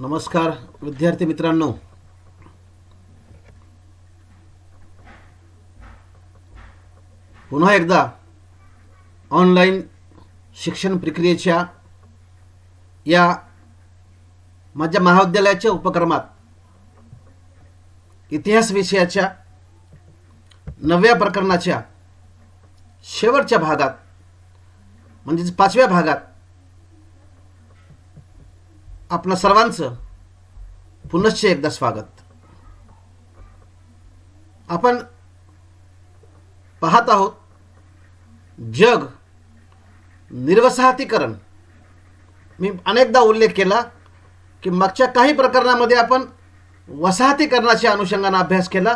नमस्कार विद्यार्थी मित्रांनो. पुन्हा एकदा ऑनलाईन शिक्षण प्रक्रियेच्या या माझ्या महाविद्यालयाच्या उपक्रमात इतिहास विषयाच्या नवव्या प्रकरणाच्या शेवटच्या भागात म्हणजेच पाचव्या भागात आपलं सर्वांचं पुनश्च एकदा स्वागत. आपण पाहत आहोत जग निर्वसाहतीकरण. मी अनेकदा उल्लेख केला की मागच्या काही प्रकरणामध्ये आपण वसाहतीकरणाच्या अनुषंगानं अभ्यास केला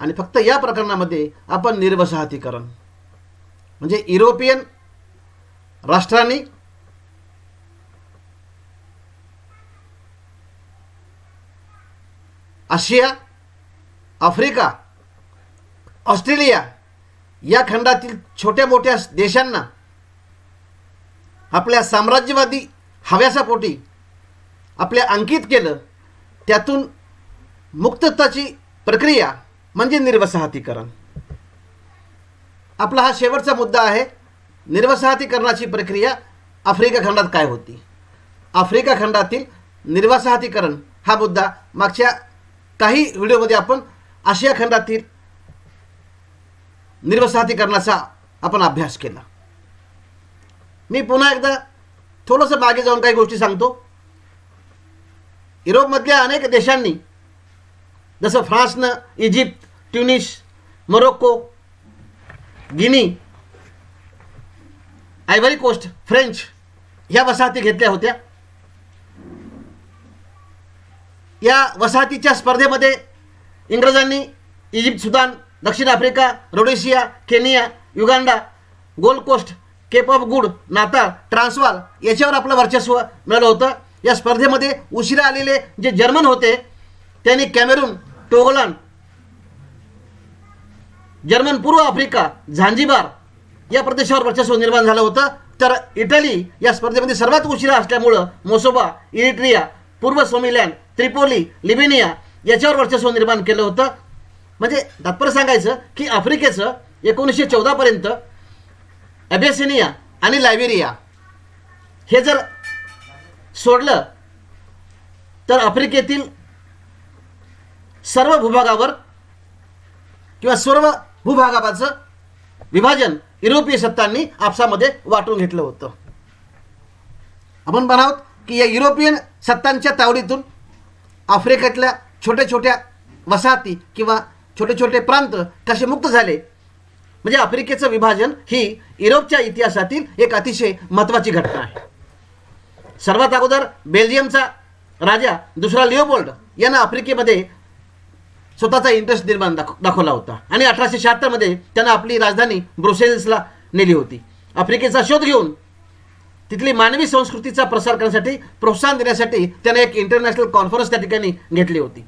आणि फक्त या प्रकरणामध्ये आपण निर्वसाहतीकरण. म्हणजे युरोपियन राष्ट्रांनी आशिया आफ्रिका ऑस्ट्रेलिया या खंडातील छोट्या मोठ्या देशांना आपल्या साम्राज्यवादी हव्यासापोटी आपल्या अंकित केलं त्यातून मुक्तताची प्रक्रिया म्हणजे निर्वसाहतीकरण. आपला हा शेवटचा मुद्दा आहे निर्वसाहतीकरणाची प्रक्रिया आफ्रिका खंडात काय होती? आफ्रिका खंडातील निर्वसाहतीकरण हा मुद्दा मागच्या काही व्हिडिओमध्ये आपण आशिया खंडातील निर्वसाहतीकरणाचा आपण अभ्यास केला. मी पुन्हा एकदा थोडंसं मागे जाऊन काही गोष्टी सांगतो. युरोपमधल्या अनेक देशांनी जसं फ्रान्सनं Egypt Tunis Morocco Guinea Ivory Coast French ह्या वसाहती घेतल्या होत्या. या वसाहतीच्या स्पर्धेमध्ये इंग्रजांनी इजिप्त सुदान दक्षिण Africa Rhodesia Kenya Uganda Gold Coast Cape of Good Natal Transvaal याच्यावर आपलं वर्चस्व मिळालं होतं. या स्पर्धेमध्ये उशिरा आलेले जे जर्मन होते त्यांनी कॅमेरून टोगोलान जर्मन पूर्व आफ्रिका झांजिबार या प्रदेशावर वर्चस्व निर्माण झालं होतं. तर इटली या स्पर्धेमध्ये सर्वात उशिरा असल्यामुळं मोसोबा इरिट्रिया पूर्व सोमिलँड त्रिपोली लिबिनिया याच्यावर वर्चस्व निर्माण केलं होतं. म्हणजे तात्पर्य सांगायचं की आफ्रिकेचं एकोणीसशे चौदापर्यंत अबेसिनिया आणि लायबेरिया हे जर सोडलं तर आफ्रिकेतील सर्व भूभागावर किंवा सर्व भूभागाचं विभाजन युरोपीय सत्तांनी आपसामध्ये वाटून घेतलं होतं. आपण म्हणावत की या युरोपियन सत्तांच्या तावडीतून आफ्रिकेतल्या छोट्या छोट्या वसाहती किंवा छोटे छोटे प्रांत कसे मुक्त झाले? म्हणजे आफ्रिकेचं विभाजन ही युरोपच्या इतिहासातील एक अतिशय महत्त्वाची घटना आहे. सर्वात अगोदर बेल्जियमचा राजा दुसरा लिओबोल्ड यानं आफ्रिकेमध्ये स्वतःचा इंटरेस्ट निर्माण दाख दाखवला होता. आणि अठराशे शहात्तरमध्ये त्यानं आपली राजधानी ब्रुसेल्सला नेली होती. आफ्रिकेचा शोध घेऊन तिथली मानवी संस्कृतीचा प्रसार करण्यासाठी प्रोत्साहन देण्यासाठी त्याने एक इंटरनॅशनल कॉन्फरन्स त्या ठिकाणी घेतली होती.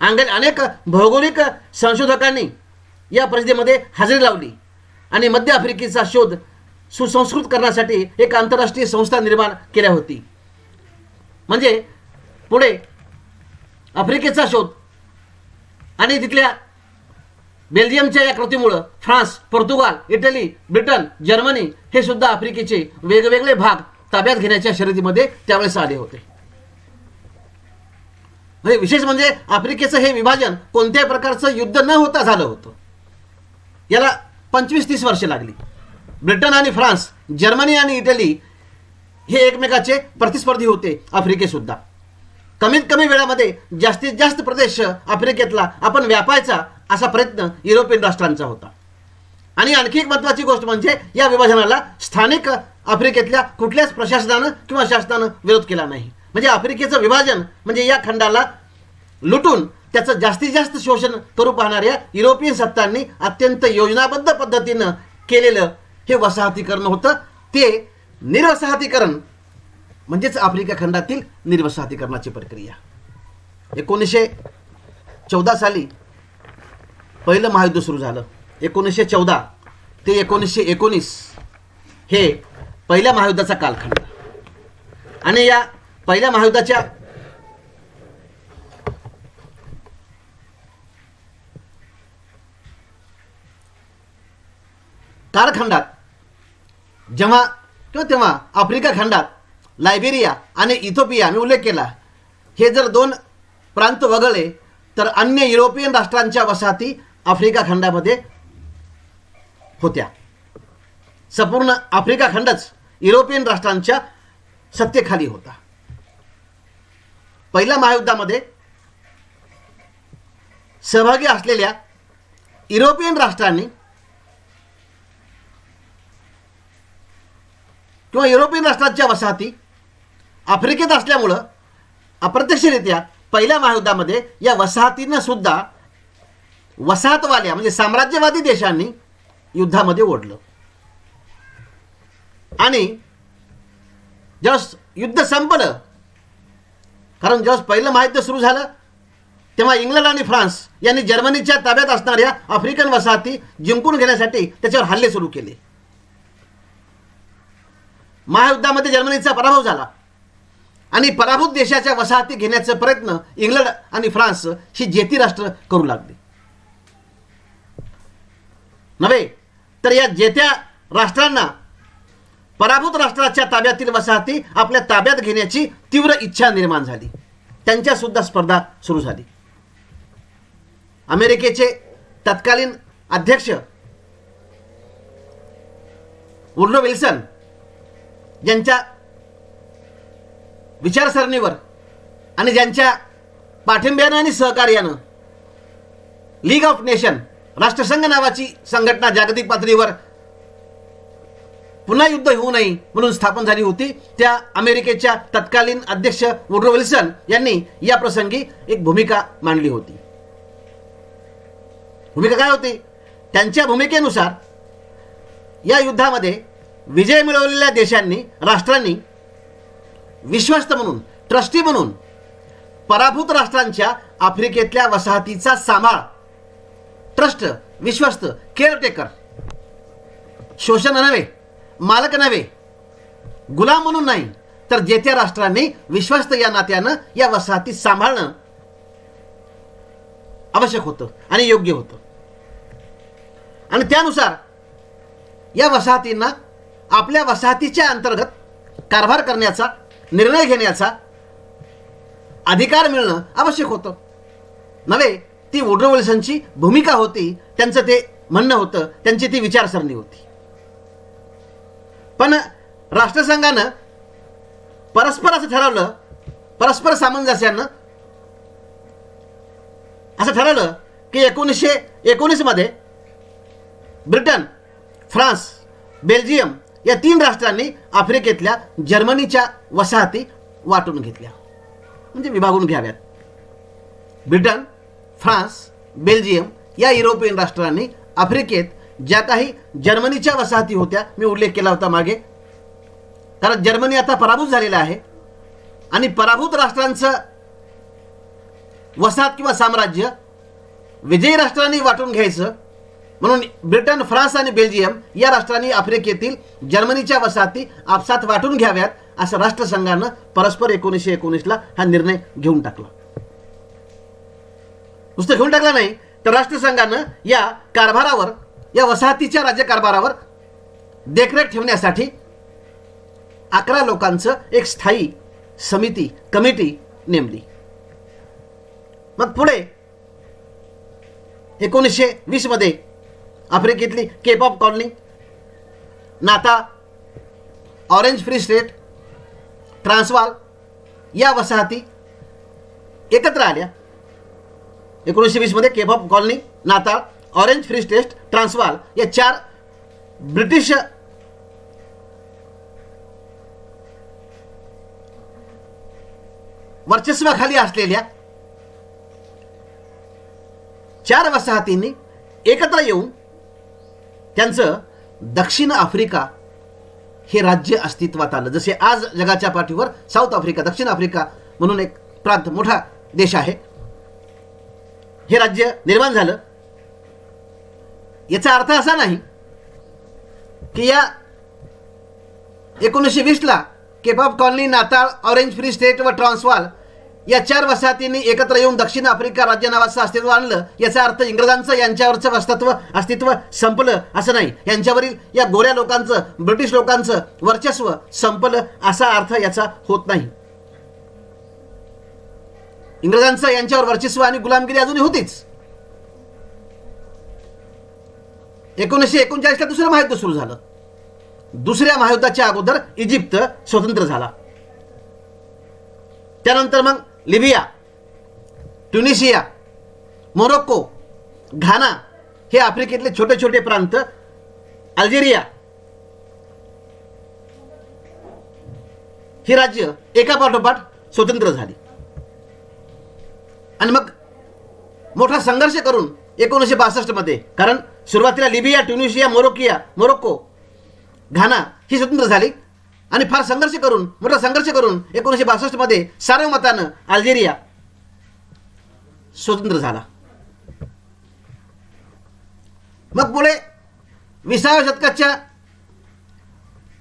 अंगे अनेक भौगोलिक संशोधकांनी या परिषदेमध्ये हजेरी लावली. आणि मध्य आफ्रिकेचा शोध सुसंस्कृत करण्यासाठी एक आंतरराष्ट्रीय संस्था निर्माण केल्या होती. म्हणजे पुढे आफ्रिकेचा शोध आणि तिथल्या बेल्जियमच्या या कृतीमुळं France Portugal Italy Britain Germany हे सुद्धा आफ्रिकेचे वेगवेगळे भाग ताब्यात घेण्याच्या शर्यतीमध्ये त्यावेळेस आले होते. म्हणजे विशेष म्हणजे आफ्रिकेचं हे विभाजन कोणत्याही प्रकारचं युद्ध न होता झालं होतं. याला पंचवीस तीस वर्षे लागली. ब्रिटन आणि फ्रान्स जर्मनी आणि इटली हे एकमेकाचे प्रतिस्पर्धी होते आफ्रिकेसुद्धा कमीत कमी वेळामध्ये जास्तीत जास्त प्रदेश आफ्रिकेतला आपण व्यापायचा असा प्रयत्न युरोपियन राष्ट्रांचा होता. आणि आणखी एक महत्त्वाची गोष्ट म्हणजे या विभाजनाला स्थानिक आफ्रिकेतल्या कुठल्याच प्रशासनानं किंवा शासनानं विरोध केला नाही. म्हणजे आफ्रिकेचं विभाजन म्हणजे या खंडाला लुटून त्याचं जास्तीत जास्त शोषण करू पाहणाऱ्या युरोपियन सत्तांनी अत्यंत योजनाबद्ध पद्धतीनं केलेलं हे वसाहतीकरण होतं. ते निर्वसाहतीकरण म्हणजेच आफ्रिका खंडातील निर्वसाहतीकरणाची प्रक्रिया. एकोणीसशे चौदा साली पहिलं महायुद्ध सुरू झालं. एकोणीसशे चौदा ते एकोणीसशे एकोणीस हे पहिल्या महायुद्धाचा कालखंड. आणि या पहिल्या महायुद्धाच्या कालखंडात जेव्हा किंवा तेव्हा आफ्रिका खंडात लायबेरिया आणि इथोपिया मी उल्लेख केला हे जर दोन प्रांत वगळले तर अन्य युरोपियन राष्ट्रांच्या वसाहती आफ्रिका खंडामध्ये होत्या. संपूर्ण आफ्रिका खंडच युरोपियन राष्ट्रांच्या सत्तेखाली होता. पहिल्या महायुद्धामध्ये सहभागी असलेल्या युरोपियन राष्ट्रांनी किंवा युरोपियन राष्ट्रांच्या वसाहती आफ्रिकेत असल्यामुळं अप्रत्यक्षरित्या पहिल्या महायुद्धामध्ये या वसाहतींना सुद्धा वसाहतवाल्या म्हणजे साम्राज्यवादी देशांनी युद्धामध्ये ओढलं. आणि जेव्हा युद्ध संपलं कारण जेव्हा पहिलं महायुद्ध सुरू झालं तेव्हा इंग्लंड आणि फ्रान्स यांनी जर्मनीच्या ताब्यात असणाऱ्या आफ्रिकन वसाहती जिंकून घेण्यासाठी त्याच्यावर हल्ले सुरू केले. महायुद्धामध्ये जर्मनीचा पराभव झाला. आणि पराभूत देशाच्या वसाहती घेण्याचा प्रयत्न इंग्लंड आणि फ्रान्स ही जेती राष्ट्र करू लागली. नव्हे? तर या जेत्या राष्ट्रांना पराभूत राष्ट्राच्या ताब्यातील वसाहती आपल्या ताब्यात घेण्याची तीव्र इच्छा निर्माण झाली. त्यांच्या सुद्धा स्पर्धा सुरू झाली. अमेरिकेचे तत्कालीन अध्यक्ष उर्नो विल्सन ज्यांच्या विचारसरणीवर आणि ज्यांच्या पाठिंब्यानं आणि सहकार्यानं लीग ऑफ नेशन राष्ट्रसंघ नावाची संघटना जागतिक पातळीवर पुन्हा युद्ध होऊ नये म्हणून स्थापन झाली होती. त्या अमेरिकेच्या तत्कालीन अध्यक्ष वुड्रो विल्सन यांनी या प्रसंगी एक भूमिका मांडली होती. भूमिका काय होती? त्यांच्या भूमिकेनुसार या युद्धामध्ये विजय मिळवलेल्या देशांनी राष्ट्रांनी विश्वस्त म्हणून ट्रस्टी म्हणून पराभूत राष्ट्रांच्या आफ्रिकेतल्या वसाहतीचा सांभाळ ट्रस्ट विश्वस्त केअरटेकर शोषण नव्हे मालक नव्हे. गुलाम म्हणून नाही तर जेथे राष्ट्रांनी विश्वस्त या नात्यानं या वसाहती सांभाळणं आवश्यक होतं आणि योग्य होतं. आणि त्यानुसार या वसाहतींना आपल्या वसाहतीच्या अंतर्गत कारभार करण्याचा निर्णय घेण्याचा अधिकार मिळणं आवश्यक होतं. नव्हे ती वुड्रो विल्सनची भूमिका होती त्यांचं ते म्हणणं होतं त्यांची ती विचारसरणी होती. पण राष्ट्रसंघानं परस्पर असं ठरवलं परस्पर सामंजस्यानं असं ठरवलं की एकोणीसशे एकोणीसमध्ये ब्रिटन फ्रान्स बेल्जियम या तीन राष्ट्रांनी आफ्रिकेतल्या जर्मनीच्या वसाहती वाटून घेतल्या. म्हणजे विभागून घ्याव्यात. ब्रिटन फ्रान्स बेल्जियम या युरोपियन राष्ट्रांनी आफ्रिकेत ज्या काही जर्मनीच्या वसाहती होत्या मी उल्लेख केला होता मागे. कारण जर्मनी आता पराभूत झालेला आहे. आणि पराभूत राष्ट्रांचं वसाहत किंवा साम्राज्य विजयी राष्ट्रांनी वाटून घ्यायचं म्हणून ब्रिटन फ्रान्स आणि बेल्जियम या राष्ट्रांनी आफ्रिकेतील जर्मनीच्या वसाहती आपसात वाटून घ्याव्यात असं राष्ट्रसंघानं परस्पर एकोणीसशे एकोणीसला हा निर्णय घेऊन टाकला. नुसतं घेऊन टाकलं नाही तर राष्ट्रसंघानं या कारभारावर या वसाहतीच्या राज्यकारभारावर देखरेख ठेवण्यासाठी अकरा लोकांचं एक स्थायी समिती कमिटी नेमली. मग पुढे एकोणीसशे वीसमध्ये आफ्रिकेतली Cape of Colony Natal Orange Free State Transvaal या वसाहती एकत्र आल्या. एकोणीसशे वीसमध्ये Cape of Colony Natal Orange Free State Transvaal या चार ब्रिटिश वर्चस्वाखाली असलेल्या चार वसाहतींनी एकत्र येऊन त्यांचं दक्षिण आफ्रिका हे राज्य अस्तित्वात आलं. जसे आज जगाच्या पाठीवर साऊथ आफ्रिका दक्षिण आफ्रिका म्हणून एक प्रांत मोठा देश आहे. हे राज्य निर्माण झालं. याचा अर्थ असा नाही की या एकोणीसशे वीसला Cape of Colony Natal Orange Free State व ट्रान्सवाल या चार वसाहतींनी एकत्र येऊन दक्षिण आफ्रिका राज्य नावाचं अस्तित्व आणलं. याचा अर्थ इंग्रजांचं यांच्यावरचं अस्तित्व अस्तित्व संपलं असं नाही. यांच्यावरील या गोऱ्या लोकांचं ब्रिटिश लोकांचं वर्चस्व संपलं असा अर्थ याचा होत नाही. इंग्रजांचं यांच्यावर वर्चस्व आणि गुलामगिरी अजूनही होतीच. एकोणीसशे एकोणचाळीसला दुसरं महायुद्ध सुरू झालं. दुसऱ्या महायुद्धाच्या अगोदर इजिप्त स्वतंत्र झाला. त्यानंतर मग लिबिया ट्युनिशिया मोरोक्को घाना हे आफ्रिकेतले छोटे छोटे प्रांत अल्जेरिया ही राज्य एका पाठोपाठ स्वतंत्र झाली. आणि मग मोठा संघर्ष करून एकोणीसशे बासष्टमध्ये कारण सुरुवातीला लिबिया ट्युनिशिया मोरोकिया मोरोक्को घाना ही स्वतंत्र झाली. आणि फार संघर्ष करून मोठा संघर्ष करून एकोणीसशे बासष्टमध्ये सार्वमतानं अल्जेरिया स्वतंत्र झाला. मग पुढे विसाव्या शतकाच्या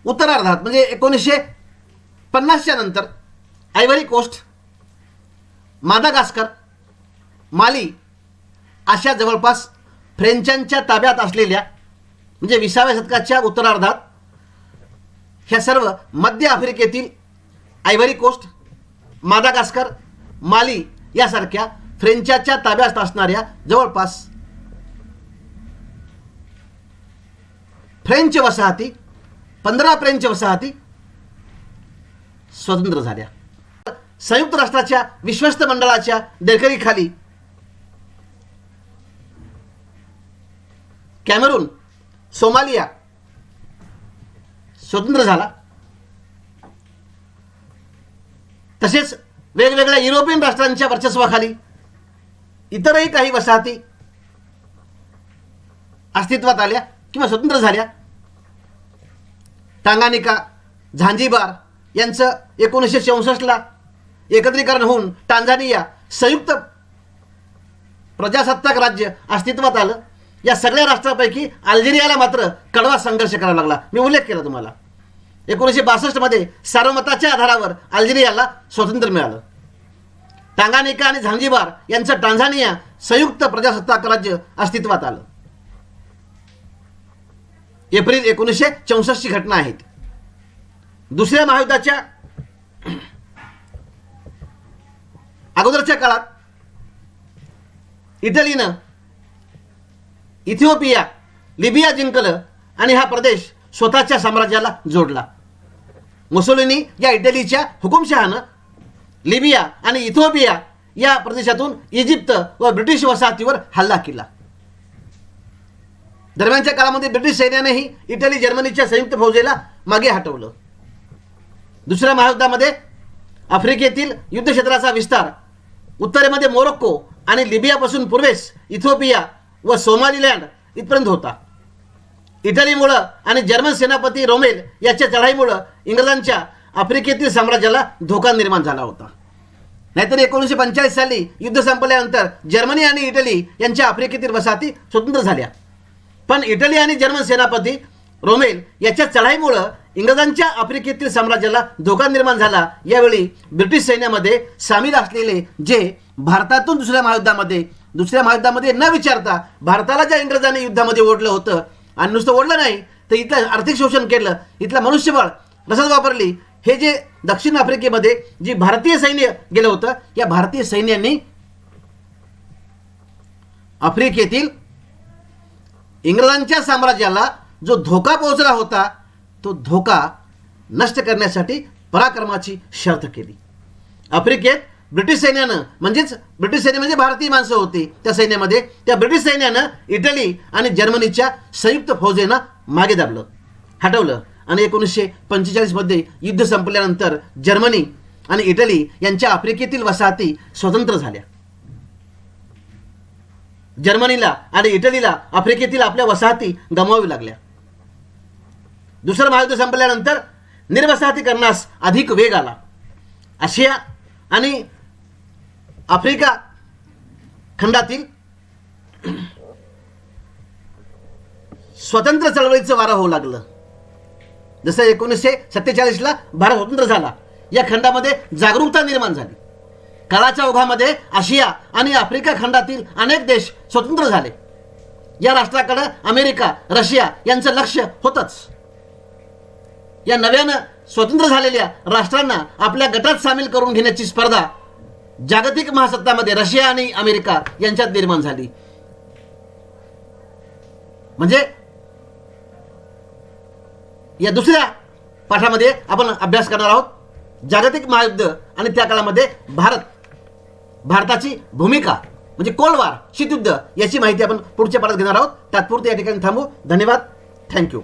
उत्तरार्धात म्हणजे एकोणीसशे पन्नासच्या नंतर आयव्हरी कोस्ट मादागास्कर माली अशा जवळपास फ्रेंचांच्या ताब्यात असलेल्या म्हणजे विसाव्या शतकाच्या उत्तरार्धात ह्या सर्व मध्य आफ्रिकेतील आयव्हरी कोस्ट मादागास्कर माली यासारख्या फ्रेंचाच्या ताब्यात असणाऱ्या जवळपास फ्रेंच वसाहती पंधरा फ्रेंच वसाहती स्वतंत्र झाल्या. संयुक्त राष्ट्राच्या विश्वस्त मंडळाच्या देखरेखीखाली कॅमेरून सोमालिया. स्वतंत्र झाला. तसेच वेगवेगळ्या युरोपियन राष्ट्रांच्या वर्चस्वाखाली इतरही काही वसाहती अस्तित्वात आल्या किंवा स्वतंत्र झाल्या. टांगानिका झांझीबार यांचं एकोणीसशे चौसष्टला एकत्रीकरण होऊन टांझानिया संयुक्त प्रजासत्ताक राज्य अस्तित्वात आलं. या सगळ्या राष्ट्रापैकी अल्जेरियाला मात्र कडवा संघर्ष करावा लागला. मी उल्लेख केला तुम्हाला. एकोणीसशे बासष्टमध्ये सार्वमताच्या आधारावर अल्जेरियाला स्वातंत्र्य मिळालं. टांगानिका आणि झांझिबार यांचं टांझानिया संयुक्त प्रजासत्ताक राज्य अस्तित्वात आलं. एप्रिल एकोणीसशे चौसष्टची घटना आहेत. दुसऱ्या महायुद्धाच्या अगोदरच्या काळात इटलीनं इथिओपिया लिबिया जिंकलं आणि हा प्रदेश स्वतःच्या साम्राज्याला जोडला. मुसोलिनी या इटलीच्या हुकुमशहानं लिबिया आणि इथिओपिया या प्रदेशातून इजिप्त व ब्रिटिश वसाहतीवर हल्ला केला. दरम्यानच्या काळामध्ये ब्रिटिश सैन्यानेही इटली जर्मनीच्या संयुक्त फौजेला मागे हटवलं. दुसऱ्या महायुद्धामध्ये आफ्रिकेतील युद्धक्षेत्राचा विस्तार उत्तरेमध्ये मोरोक्को आणि लिबियापासून पूर्वेस इथिओपिया व सोमालीलँड इथपर्यंत होता. इटलीमुळं आणि जर्मन सेनापती रोमेल याच्या चढाईमुळं इंग्रजांच्या आफ्रिकेतील साम्राज्याला धोका निर्माण झाला होता. नाहीतर एकोणीसशे पंचाळीस साली युद्ध संपल्यानंतर जर्मनी आणि इटली यांच्या आफ्रिकेतील वसाहती स्वतंत्र झाल्या. पण इटली आणि जर्मन सेनापती रोमेल याच्या चढाईमुळं इंग्रजांच्या आफ्रिकेतील साम्राज्याला धोका निर्माण झाला. यावेळी ब्रिटिश सैन्यामध्ये सामील असलेले जे भारतातून दुसऱ्या महायुद्धामध्ये दुसऱ्या महायुद्धामध्ये न विचारता भारताला ज्या इंग्रजांनी युद्धामध्ये ओढलं होतं आणि नुसतं ओढलं नाही तर इथलं आर्थिक शोषण केलं इथलं मनुष्यबळ रसद वापरली? हे जे दक्षिण आफ्रिकेमध्ये जी भारतीय सैन्य गेलं होतं या भारतीय सैन्यांनी आफ्रिकेतील इंग्रजांच्या साम्राज्याला जो धोका पोहोचला होता तो धोका नष्ट करण्यासाठी पराक्रमाची शर्त केली. आफ्रिकेत ब्रिटिश सैन्यानं म्हणजेच ब्रिटिश सैन्य म्हणजे भारतीय माणसं होती. त्या सैन्यामध्ये त्या ब्रिटिश सैन्यानं इटली आणि जर्मनीच्या संयुक्त फौजेनं मागे दाबलं हटवलं. आणि एकोणीसशे पंचेचाळीसमध्ये युद्ध संपल्यानंतर जर्मनी आणि इटली यांच्या आफ्रिकेतील वसाहती स्वतंत्र झाल्या. जर्मनीला आणि इटलीला आफ्रिकेतील आपल्या वसाहती गमावी लागल्या. दुसरं महायुद्ध संपल्यानंतर निर्वसाहतीकरणास अधिक वेग आला. आशिया आणि आफ्रिका खंडातील स्वतंत्र चळवळीचं वारं होऊ लागलं. जसं एकोणीसशे सत्तेचाळीसला भारत स्वतंत्र झाला. या खंडामध्ये जागरूकता निर्माण झाली. काळाच्या ओघामध्ये आशिया आणि आफ्रिका खंडातील अनेक देश स्वतंत्र झाले. या राष्ट्राकडं अमेरिका रशिया यांचं लक्ष होतंच. या नव्यानं स्वतंत्र झालेल्या राष्ट्रांना आपल्या गटात सामील करून घेण्याची स्पर्धा जागतिक महासत्तामध्ये रशिया आणि अमेरिका यांच्यात निर्माण झाली. म्हणजे या दुसऱ्या पाठामध्ये आपण अभ्यास करणार आहोत. जागतिक महायुद्ध आणि त्या काळामध्ये भारत भारताची भूमिका म्हणजे कोलवार शीतयुद्ध याची माहिती आपण पुढच्या पाठात घेणार आहोत. तात्पुरते या ठिकाणी थांबू. धन्यवाद. थँक्यू